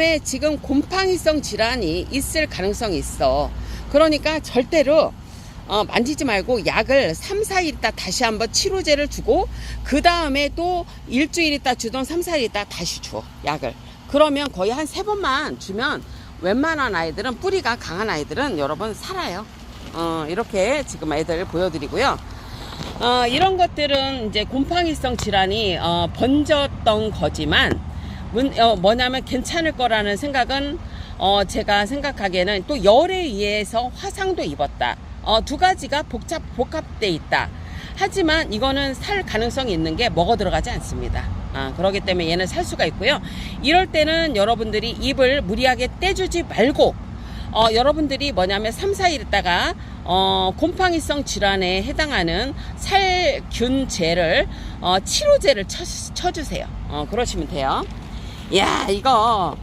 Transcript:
에 지금 곰팡이성 질환이 있을 가능성이 있어. 그러니까 절대로 어, 만지지 말고 약을 3, 4일 있다 다시 한번 치료제를 주고 그 다음에 또 일주일 있다 주던 3, 4일 있다 다시 줘 약을. 그러면 거의 한 세 번만 주면 웬만한 아이들은 뿌리가 강한 아이들은 여러분 살아요. 어, 이렇게 지금 애들 보여드리고요. 어, 이런 것들은 이제 곰팡이성 질환이 어, 번졌던 거지만 문- 어, 뭐냐면 괜찮을 거라는 생각은 어, 제가 생각하기에는 또 열에 의해서 화상도 입었다. 어, 두 가지가 복잡 복합돼 있다. 하지만 이거는 살 가능성이 있는 게 먹어 들어가지 않습니다. 아, 그렇기 때문에 얘는 살 수가 있고요. 이럴 때는 여러분들이 입을 무리하게 떼주지 말고 어, 여러분들이 뭐냐면 3, 4일 있다가 어, 곰팡이성 질환에 해당하는 살균제를 어, 치료제를 쳐, 쳐주세요. 어, 그러시면 돼요. 야 이거